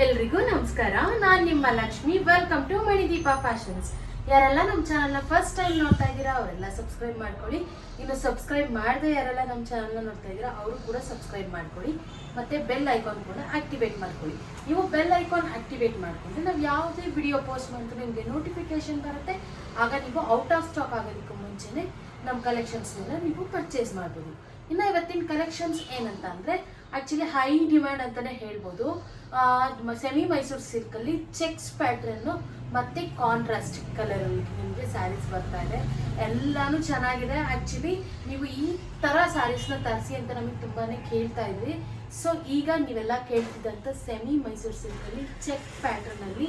ಎಲ್ರಿಗೂ ನಮಸ್ಕಾರ. ನಾನು ನಿಮ್ಮ Lakshmi. Welcome to Manideepa fashions ಯಾರೆಲ್ಲ ನಮ್ಮ ಚಾನಲ್ನ ಫಸ್ಟ್ ಟೈಮ್ ನೋಡ್ತಾ ಇದ್ದೀರಾ, ಅವರೆಲ್ಲ ಸಬ್ಸ್ಕ್ರೈಬ್ ಮಾಡ್ಕೊಳ್ಳಿ. ಇನ್ನು ಸಬ್ಸ್ಕ್ರೈಬ್ ಮಾಡದೆ ಯಾರೆಲ್ಲ ನಮ್ಮ ಚಾನಲ್ನ ನೋಡ್ತಾ ಇದ್ದೀರಾ, ಅವರು ಕೂಡ ಸಬ್ಸ್ಕ್ರೈಬ್ ಮಾಡ್ಕೊಳ್ಳಿ. ಮತ್ತೆ ಬೆಲ್ ಐಕಾನ್ ಕೂಡ ಆಕ್ಟಿವೇಟ್ ಮಾಡ್ಕೊಳ್ಳಿ. ನೀವು ಬೆಲ್ ಐಕಾನ್ ಆಕ್ಟಿವೇಟ್ ಮಾಡ್ಕೊಂಡ್ರೆ ನಾವು ಯಾವುದೇ ವಿಡಿಯೋ ಪೋಸ್ಟ್ ಮಾಡಿದ್ರೆ ನಿಮಗೆ ನೋಟಿಫಿಕೇಶನ್ ಬರುತ್ತೆ. ಆಗ ನೀವು ಔಟ್ ಆಫ್ ಸ್ಟಾಕ್ ಆಗೋದಕ್ಕೂ ಮುಂಚೆನೆ ನಮ್ಮ ಕಲೆಕ್ಷನ್ಸ್ನೆಲ್ಲ ನೀವು ಪರ್ಚೇಸ್ ಮಾಡ್ಬೋದು. ಇನ್ನು ಇವತ್ತಿನ ಕಲೆಕ್ಷನ್ಸ್ ಏನಂತ ಅಂದರೆ ಆ್ಯಕ್ಚುಲಿ ಹೈ ಡಿಮ್ಯಾಂಡ್ ಅಂತಲೇ ಹೇಳ್ಬೋದು. ಸೆಮಿ ಮೈಸೂರು ಸಿಲ್ಕಲ್ಲಿ ಚೆಕ್ಸ್ ಪ್ಯಾಟ್ರನ್ನು ಮತ್ತು ಕಾಂಟ್ರಾಸ್ಟ್ ಕಲರಲ್ಲಿ ನಿಮಗೆ ಸ್ಯಾರೀಸ್ ಬರ್ತಾ ಇದೆ. ಎಲ್ಲಾನು ಚೆನ್ನಾಗಿದೆ. ಆ್ಯಕ್ಚುಲಿ ನೀವು ಈ ಥರ ಸ್ಯಾರೀಸ್ನ ತರಿಸಿ ಅಂತ ನಮಗೆ ತುಂಬಾ ಕೇಳ್ತಾ ಇದ್ರಿ. ಸೊ ಈಗ ನೀವೆಲ್ಲ ಕೇಳ್ತಿದ್ದಂಥ ಸೆಮಿ ಮೈಸೂರು ಸಿಲ್ಕಲ್ಲಿ ಚೆಕ್ ಪ್ಯಾಟ್ರನಲ್ಲಿ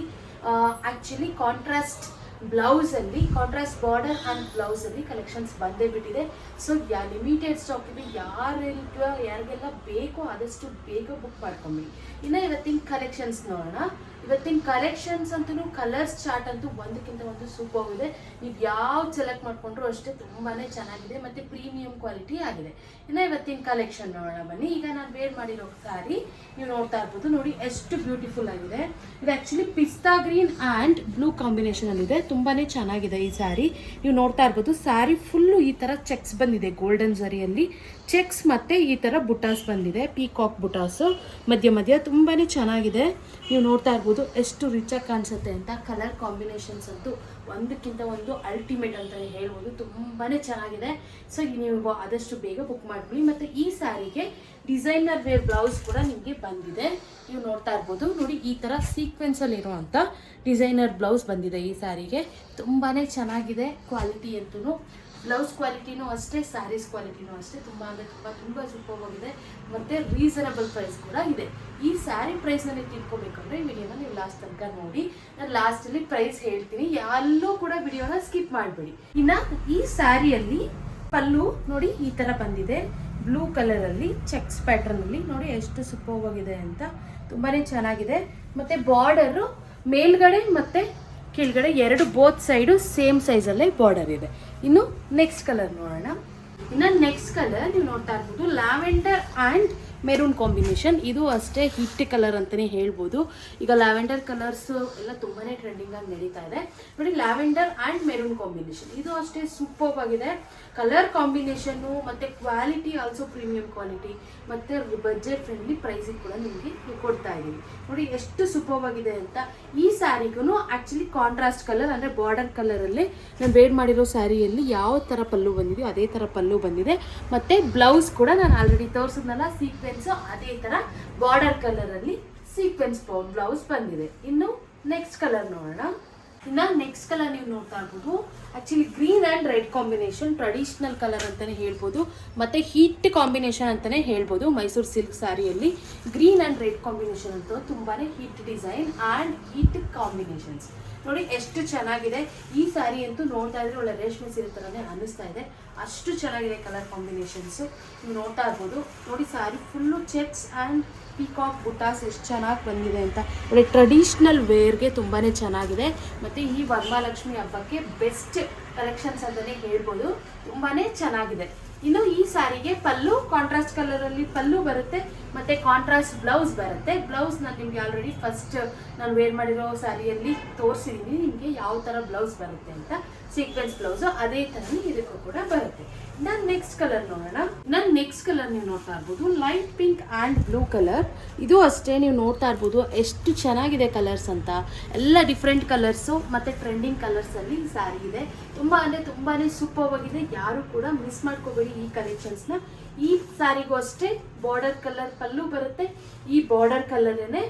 ಆ್ಯಕ್ಚುಲಿ ಕಾಂಟ್ರಾಸ್ಟ್ ಬ್ಲೌಸಲ್ಲಿ ಕಾಂಟ್ರಾಸ್ಟ್ ಬಾರ್ಡರ್ ಆ್ಯಂಡ್ ಬ್ಲೌಸಲ್ಲಿ ಕಲೆಕ್ಷನ್ಸ್ ಬಂದೇ ಬಿಟ್ಟಿದೆ. ಸೊ ಯಾ ಲಿಮಿಟೆಡ್ ಸ್ಟಾಕ್ ಇದೆ ಯಾರೆಲ್ಲ ಯಾರಿಗೆಲ್ಲ ಬೇಕೋ ಆದಷ್ಟು ಬೇಗ ಬುಕ್ ಮಾಡ್ಕೊಂಬಿಡಿ. ಇನ್ನು ಇವತ್ತಿನ ಕಲೆಕ್ಷನ್ಸ್ ನೋಡೋಣ. ಇವತ್ತಿನ ಕಲೆಕ್ಷನ್ಸ್ ಅಂತೂ ಕಲರ್ಸ್ ಚಾರ್ಟ್ ಅಂತೂ ಒಂದಕ್ಕಿಂತ ಒಂದು ಸೂಪರ್ ಇದೆ. ನೀವು ಯಾವ್ದು ಸೆಲೆಕ್ಟ್ ಮಾಡ್ಕೊಂಡ್ರು ಅಷ್ಟೇ ತುಂಬಾ ಚೆನ್ನಾಗಿದೆ ಮತ್ತು ಪ್ರೀಮಿಯಂ ಕ್ವಾಲಿಟಿ ಆಗಿದೆ. ಇನ್ನು ಇವತ್ತಿನ ಕಲೆಕ್ಷನ್ ನೋಡೋಣ ಬನ್ನಿ. ಈಗ ನಾನು ವೇರ್ ಮಾಡಿರೋ ಸ್ಯಾರಿ ನೀವು ನೋಡ್ತಾ ಇರ್ಬೋದು. ನೋಡಿ ಎಷ್ಟು ಬ್ಯೂಟಿಫುಲ್ ಆಗಿದೆ. ಇದು actually pista green and blue ಕಾಂಬಿನೇಷನಲ್ಲಿದೆ ತುಂಬಾ ಚೆನ್ನಾಗಿದೆ ಈ ಸ್ಯಾರಿ ನೀವು ನೋಡ್ತಾ ಇರ್ಬೋದು ಸ್ಯಾರಿ ಫುಲ್ಲು ಈ ಥರ ಚೆಕ್ಸ್ ಬಂದಿದೆ ಗೋಲ್ಡನ್ ಜರಿಯಲ್ಲಿ. ಚೆಕ್ಸ್ ಮತ್ತು ಈ ಥರ ಬುಟಾಸ್ ಬಂದಿದೆ ಪೀಕಾಕ್ ಬುಟಾಸು. ಮಧ್ಯ ಮಧ್ಯ ತುಂಬಾ ಚೆನ್ನಾಗಿದೆ. ನೀವು ನೋಡ್ತಾ ಇರ್ಬೋದು ಎಷ್ಟು ರಿಚಾಗಿ ಕಾಣಿಸುತ್ತೆ ಅಂತ ಕಲರ್ ಕಾಂಬಿನೇಷನ್ಸ್ ಅಂತೂ ಒಂದಕ್ಕಿಂತ ಒಂದು ಅಲ್ಟಿಮೇಟ್ ಅಂತಲೇ ಹೇಳ್ಬೋದು. ತುಂಬಾ ಚೆನ್ನಾಗಿದೆ. ಸೊ ನೀವು ಆದಷ್ಟು ಬೇಗ ಬುಕ್ ಮಾಡ್ಕೊಳ್ಳಿ. ಮತ್ತು ಈ ಸ್ಯಾರಿಗೆ ಡಿಸೈನರ್ ವೇರ್ ಬ್ಲೌಸ್ ಕೂಡ ನಿಮಗೆ ಬಂದಿದೆ. ನೀವು ನೋಡ್ತಾ ಇರ್ಬೋದು. ನೋಡಿ, ಈ ಥರ ಸೀಕ್ವೆನ್ಸಲ್ಲಿ ಇರುವಂಥ ಡಿಸೈನರ್ ಬ್ಲೌಸ್ ಬಂದಿದೆ ಈ ಸ್ಯಾರಿಗೆ ತುಂಬಾ ಚೆನ್ನಾಗಿದೆ. ಕ್ವಾಲಿಟಿ ಅಂತೂ. ಬ್ಲೌಸ್ ಕ್ವಾಲಿಟಿನೂ ಅಷ್ಟೇ, ಸ್ಯಾರೀಸ್ ಕ್ವಾಲಿಟಿನೂ ಅಷ್ಟೇ, ತುಂಬ ಅಂದರೆ ತುಂಬ ತುಂಬ ಸೂಪರ್ವಾಗಿದೆ ಮತ್ತು ರೀಸನಬಲ್ ಪ್ರೈಸ್ ಕೂಡ ಇದೆ. ಈ ಸ್ಯಾರಿ ಪ್ರೈಸ್ನಲ್ಲಿ ತಿಳ್ಕೊಬೇಕಂದ್ರೆ ವಿಡಿಯೋನ ನೀವು ಲಾಸ್ಟ್ ತನಕ ನೋಡಿ. ನಾನು ಲಾಸ್ಟಲ್ಲಿ ಪ್ರೈಸ್ ಹೇಳ್ತೀನಿ. ಎಲ್ಲೂ ಕೂಡ ವಿಡಿಯೋನ ಸ್ಕಿಪ್ ಮಾಡಬೇಡಿ. ಇನ್ನು ಈ ಸ್ಯಾರಿಯಲ್ಲಿ ಪಲ್ಲು ನೋಡಿ ಈ ಥರ ಬಂದಿದೆ. ಬ್ಲೂ ಕಲರಲ್ಲಿ ಚೆಕ್ಸ್ ಪ್ಯಾಟ್ರನಲ್ಲಿ ನೋಡಿ ಎಷ್ಟು ಸೂಪರ್ವಾಗಿದೆ ಅಂತ ತುಂಬಾ ಚೆನ್ನಾಗಿದೆ. ಮತ್ತು ಬಾರ್ಡರು ಮೇಲ್ಗಡೆ ಮತ್ತು ಕೆಳಗಡೆ ಎರಡು ಬೋತ್ ಸೈಡು ಸೇಮ್ ಸೈಜಲ್ಲೇ ಬಾರ್ಡರ್ ಇದೆ. ಇನ್ನು ನೆಕ್ಸ್ಟ್ ಕಲರ್ ನೋಡೋಣ. ಇನ್ನು ನೆಕ್ಸ್ಟ್ ಕಲರ್ ನೀವು ನೋಡ್ತಾ ಇರ್ಬೋದು ಲ್ಯಾವೆಂಡರ್ ಆ್ಯಂಡ್ ಮೆರೂನ್ ಕಾಂಬಿನೇಷನ್. ಇದು ಅಷ್ಟೇ ಹಿಟ್ ಕಲರ್ ಅಂತಲೇ ಹೇಳ್ಬೋದು. ಈಗ ಲ್ಯಾವೆಂಡರ್ ಕಲರ್ಸು ಎಲ್ಲ ತುಂಬಾ ಟ್ರೆಂಡಿಂಗ್ ಆಗಿ ನಡೀತಾ ಇದೆ. ನೋಡಿ, ಲ್ಯಾವೆಂಡರ್ ಆ್ಯಂಡ್ ಮೆರೂನ್ ಕಾಂಬಿನೇಷನ್. ಇದು ಅಷ್ಟೇ ಸೂಪರ್ ಆಗಿದೆ. ಕಲರ್ ಕಾಂಬಿನೇಷನ್ನು ಮತ್ತು ಕ್ವಾಲಿಟಿ ಆಲ್ಸೋ ಪ್ರೀಮಿಯಂ ಕ್ವಾಲಿಟಿ ಮತ್ತು ಬಜೆಟ್ ಫ್ರೆಂಡ್ಲಿ ಪ್ರೈಸಿಗೆ ಕೂಡ ನಿಮಗೆ ಕೊಡ್ತಾ ಇದ್ದೀವಿ ನೋಡಿ, ಎಷ್ಟು ಸೂಪರ್ ಆಗಿದೆ ಅಂತ. ಈ ಸ್ಯಾರಿಗೂ ಆ್ಯಕ್ಚುಲಿ ಕಾಂಟ್ರಾಸ್ಟ್ ಕಲರ್ ಅಂದರೆ ಬಾರ್ಡರ್ ಕಲರಲ್ಲಿ ನಾನು ವೇರ್ ಮಾಡಿರೋ ಸ್ಯಾರಿಯಲ್ಲಿ ಯಾವ ಥರ ಪಲ್ಲು ಬಂದಿದೆಯೋ ಅದೇ ಥರ ಪಲ್ಲು ಬಂದಿದೆ. ಮತ್ತು ಬ್ಲೌಸ್ ಕೂಡ ನಾನು ಆಲ್ರೆಡಿ ತೋರಿಸಿದ್ನಲ್ಲ ಸೀಕ್ವೆನ್ಸು ಅದೇ ತರ ಬಾರ್ಡರ್ ಕಲರ್ ಅಲ್ಲಿ ಸೀಕ್ವೆನ್ಸ್ ಬ್ಲೌಸ್ ಬಂದಿದೆ. ಇನ್ನು ನೆಕ್ಸ್ಟ್ ಕಲರ್ ನೋಡೋಣ. ಇನ್ನ ನೆಕ್ಸ್ಟ್ ಕಲರ್ ನೀವು ನೋಡ್ತಾ ಇರ್ಬೋದು. Actually green and red combination traditional colour ಅಂತಲೇ ಹೇಳ್ಬೋದು. ಮತ್ತು ಹೀಟ್ ಕಾಂಬಿನೇಷನ್ ಅಂತಲೇ ಹೇಳ್ಬೋದು ಮೈಸೂರು ಸಿಲ್ಕ್ ಸ್ಯಾರಿಯಲ್ಲಿ ಗ್ರೀನ್ ಆ್ಯಂಡ್ ರೆಡ್ ಕಾಂಬಿನೇಷನ್ ಅಂತ ತುಂಬಾ hit design and hit combinations ನೋಡಿ, ಎಷ್ಟು ಚೆನ್ನಾಗಿದೆ. ಈ ಸ್ಯಾರಿ ಅಂತೂ ನೋಡ್ತಾ ಇದ್ರೆ ಒಳ್ಳೆ ರೇಷ್ಮೆ ಸೀರೆ ಥರನೇ ಅನ್ನಿಸ್ತಾ ಇದೆ. ಅಷ್ಟು ಚೆನ್ನಾಗಿದೆ ಕಲರ್ ಕಾಂಬಿನೇಷನ್ಸು. ನೀವು ನೋಡ್ತಾ ಇರ್ಬೋದು. ನೋಡಿ sari full checks and peacock butas ಎಷ್ಟು ಚೆನ್ನಾಗಿ ಬಂದಿದೆ ಅಂತ. ಒಳ್ಳೆ ಟ್ರೆಡಿಷ್ನಲ್ ವೇರ್ಗೆ ತುಂಬಾ ಚೆನ್ನಾಗಿದೆ. ಮತ್ತು ಈ ವರ್ಮಾಲಕ್ಷ್ಮಿ ಹಬ್ಬಕ್ಕೆ ಬೆಸ್ಟ್ ಕಲೆಕ್ಷನ್ಸ್ ಅಂತಲೇ ಹೇಳ್ಬೋದು. ತುಂಬಾ ಚೆನ್ನಾಗಿದೆ. ಇನ್ನು ಈ ಸಾರಿಗೆ ಪಲ್ಲು ಕಾಂಟ್ರಾಸ್ಟ್ ಕಲರ್ ಅಲ್ಲಿ ಪಲ್ಲು ಬರುತ್ತೆ, ಮತ್ತೆ ಕಾಂಟ್ರಾಸ್ಟ್ ಬ್ಲೌಸ್ ಬರುತ್ತೆ. ಬ್ಲೌಸ್ ನಾನು ನಿಮಗೆ ಆಲ್ರೆಡಿ ಫಸ್ಟ್ ನಾನು ವೇರ್ ಮಾಡಿರೋ ಸ್ಯಾರಿಯಲ್ಲಿ ತೋರಿಸಿದ್ದೀನಿ ನಿಮಗೆ ಯಾವ ಥರ ಬ್ಲೌಸ್ ಬರುತ್ತೆ ಅಂತ ಸೀಕ್ವೆನ್ಸ್ ಬ್ಲೌಸು ಅದೇ ತರ ಇದಕ್ಕೂ ಕೂಡ ಬರುತ್ತೆ. ನಾನು ನೆಕ್ಸ್ಟ್ ಕಲರ್ ನೋಡೋಣ. ನನ್ ನೆಕ್ಸ್ಟ್ ಕಲರ್ ನೀವು ನೋಡ್ತಾ ಇರ್ಬೋದು. Light pink and blue colour ಇದು ಅಷ್ಟೇ ನೀವು ನೋಡ್ತಾ ಇರ್ಬೋದು. ಎಷ್ಟು ಚೆನ್ನಾಗಿದೆ ಕಲರ್ಸ್ ಅಂತ. ಎಲ್ಲ ಡಿಫ್ರೆಂಟ್ ಕಲರ್ಸು ಮತ್ತು ಟ್ರೆಂಡಿಂಗ್ ಕಲರ್ಸಲ್ಲಿ ಸ್ಯಾರಿ ಇದೆ. ತುಂಬ ಅಂದರೆ ತುಂಬಾ ಸೂಪರ್ ಆಗಿದೆ. ಯಾರು ಕೂಡ ಮಿಸ್ ಮಾಡ್ಕೋಬೇಡಿ ಈ ಕಲೆಕ್ಷನ್ಸ್ನ ಈ ಸ್ಯಾರಿಗೂ ಅಷ್ಟೇ ಬಾರ್ಡರ್ ಕಲರ್ ಪಲ್ಲು ಬರುತ್ತೆ. ಈ ಬಾರ್ಡರ್ ಕಲರೇ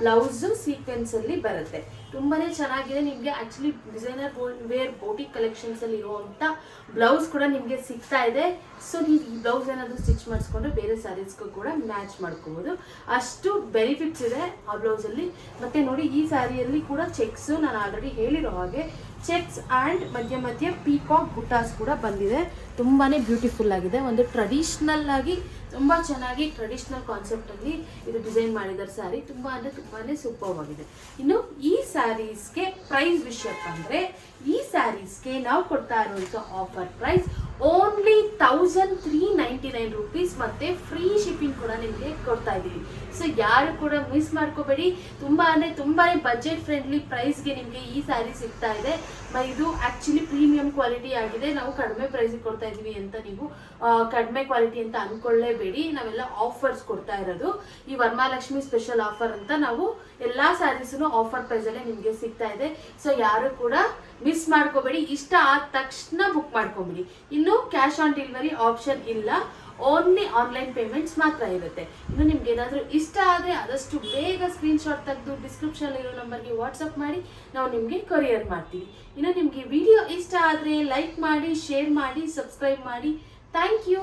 ಬ್ಲೌಸು ಸೀಕ್ವೆನ್ಸಲ್ಲಿ ಬರುತ್ತೆ. ತುಂಬಾ ಚೆನ್ನಾಗಿದೆ. ನಿಮಗೆ ಆ್ಯಕ್ಚುಲಿ ಡಿಸೈನರ್ ವೇರ್ ಬೋಟಿಕ್ ಕಲೆಕ್ಷನ್ಸಲ್ಲಿ ಇರುವಂಥ ಬ್ಲೌಸ್ ಕೂಡ ನಿಮಗೆ ಸಿಗ್ತಾ ಇದೆ. ಸೊ ನೀವು ಈ ಬ್ಲೌಸ್ ಏನಾದರೂ ಸ್ಟಿಚ್ ಮಾಡಿಸ್ಕೊಂಡ್ರೆ ಬೇರೆ ಸ್ಯಾರೀಸ್ಗೂ ಕೂಡ ಮ್ಯಾಚ್ ಮಾಡ್ಕೋಬೋದು. ಅಷ್ಟು ಬೆನಿಫಿಟ್ಸ್ ಇದೆ ಆ ಬ್ಲೌಸಲ್ಲಿ ಮತ್ತು ನೋಡಿ, ಈ ಸ್ಯಾರಿಯಲ್ಲಿ ಕೂಡ ಚೆಕ್ಸು ನಾನು ಆಲ್ರೆಡಿ ಹೇಳಿರೋ ಹಾಗೆ ಚೆಕ್ಸ್ ಆ್ಯಂಡ್ ಮಧ್ಯ ಮಧ್ಯ ಪೀಕಾಕ್ ಗುಟಾಸ್ ಕೂಡ ಬಂದಿದೆ. ತುಂಬಾ ಬ್ಯೂಟಿಫುಲ್ ಆಗಿದೆ. ಒಂದು ಟ್ರೆಡಿಷ್ನಲ್ ಆಗಿ, ತುಂಬ ಚೆನ್ನಾಗಿ ಟ್ರೆಡಿಷ್ನಲ್ ಕಾನ್ಸೆಪ್ಟಲ್ಲಿ ಇದು ಡಿಸೈನ್ ಮಾಡಿದ್ದಾರೆ ಸ್ಯಾರಿ ತುಂಬ ಅಂದರೆ ತುಂಬಾ ಸೂಪರ್ ಆಗಿದೆ. ಇನ್ನು ಈ ಸ್ಯಾರೀಸ್ಗೆ ಪ್ರೈಸ್ ವಿಷಯಕ್ಕೆ ಅಂದರೆ, ಈ ಸ್ಯಾರೀಸ್ಗೆ ನಾವು ಕೊಡ್ತಾ ಇರುವಂಥ offer price only thousand three ninety nine rupees ಮತ್ತೆ ಫ್ರೀ ಶಿಪ್ಪಿಂಗ್ ಕೂಡ ನಿಮಗೆ ಕೊಡ್ತಾ ಇದ್ದೀವಿ. ಸೊ ಯಾರು ಕೂಡ ಮಿಸ್ ಮಾಡ್ಕೋಬೇಡಿ. ತುಂಬಾ ಅಂದರೆ ತುಂಬಾ ಬಜೆಟ್ ಫ್ರೆಂಡ್ಲಿ ಪ್ರೈಸ್ಗೆ ನಿಮಗೆ ಈ ಸ್ಯಾರಿ ಸಿಗ್ತಾ ಇದೆ. ಇದು ಆ್ಯಕ್ಚುಲಿ ಪ್ರೀಮಿಯಂ ಕ್ವಾಲಿಟಿ ಆಗಿದೆ. ನಾವು ಕಡಿಮೆ ಪ್ರೈಸಿಗೆ ಕೊಡ್ತಾ ಇದ್ದೀವಿ ಅಂತ ನೀವು ಕಡಿಮೆ ಕ್ವಾಲಿಟಿ ಅಂತ ಅಂದ್ಕೊಳ್ಳೇಬೇಡಿ ನಾವೆಲ್ಲ ಆಫರ್ಸ್ ಕೊಡ್ತಾ ಇರೋದು. ಈ ವರಮಹಾಲಕ್ಷ್ಮಿ ಸ್ಪೆಷಲ್ ಆಫರ್ ಅಂತ ನಾವು ಎಲ್ಲ ಸ್ಯಾರೀಸೂ ಆಫರ್ ಪ್ರೈಸಲ್ಲೇ ನಿಮಗೆ ಸಿಗ್ತಾ ಇದೆ. ಸೊ ಯಾರು ಕೂಡ ಮಿಸ್ ಮಾಡ್ಕೋಬೇಡಿ, ಇಷ್ಟ ಆದ ತಕ್ಷಣ ಬುಕ್ ಮಾಡ್ಕೊಬಿಡಿ. ಇನ್ನು ಕ್ಯಾಶ್ ಆನ್ ಡೆಲಿವರಿ ಆಪ್ಷನ್ ಇಲ್ಲ. ಓನ್ಲಿ ಆನ್ಲೈನ್ ಪೇಮೆಂಟ್ಸ್ ಮಾತ್ರ ಇರುತ್ತೆ. ಇನ್ನು ನಿಮ್ಗೆ ಏನಾದರೂ ಇಷ್ಟ ಆದರೆ ಆದಷ್ಟು ಬೇಗ ಸ್ಕ್ರೀನ್ಶಾಟ್ ತೆಗೆದು ಡಿಸ್ಕ್ರಿಪ್ಷನ್ ಇರೋ ನಂಬರ್ಗೆ ವಾಟ್ಸಪ್ ಮಾಡಿ. ನಾವು ನಿಮಗೆ ಕೊರಿಯರ್ ಮಾಡ್ತೀವಿ. ಇನ್ನು ನಿಮಗೆ ವಿಡಿಯೋ ಇಷ್ಟ ಆದರೆ ಲೈಕ್ ಮಾಡಿ ಶೇರ್ ಮಾಡಿ ಸಬ್ಸ್ಕ್ರೈಬ್ ಮಾಡಿ. Thank you